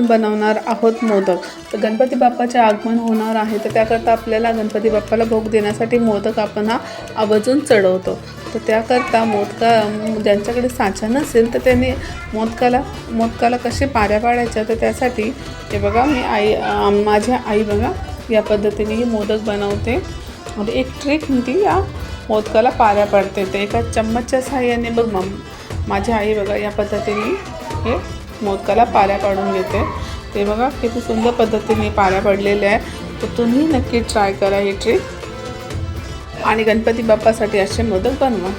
आपण बनवणार आहोत मोदक. तर गणपती बाप्पाचे आगमन होणार आहे तर त्याकरता आपल्याला गणपती बाप्पाला भोग देण्यासाठी मोदक आपण हा आवर्जून चढवतो. तर त्याकरता मोदका ज्यांच्याकडे साचा नसेल तर त्यांनी मोदकाला मोदकाला कसे पाऱ्या पाडायच्या तर त्यासाठी हे बघा मी आई माझ्या माझी आई बघा या पद्धतीने ही मोदक बनवते. आणि एक ट्रिक ती या मोदकाला पाऱ्या पाडते. ते एका चम्मचच्या सहाय्याने बघ मग माझी आई बघा या पद्धतीने हे मोदकाला पाऱ्या पाडून घेते. ते बघा किती सुंदर पद्धतीने पाऱ्या पडलेल्या आहे तर तुम्ही नक्की ट्राय करा ही ट्रिक आणि गणपती बाप्पासाठी असे मोदक बनवा.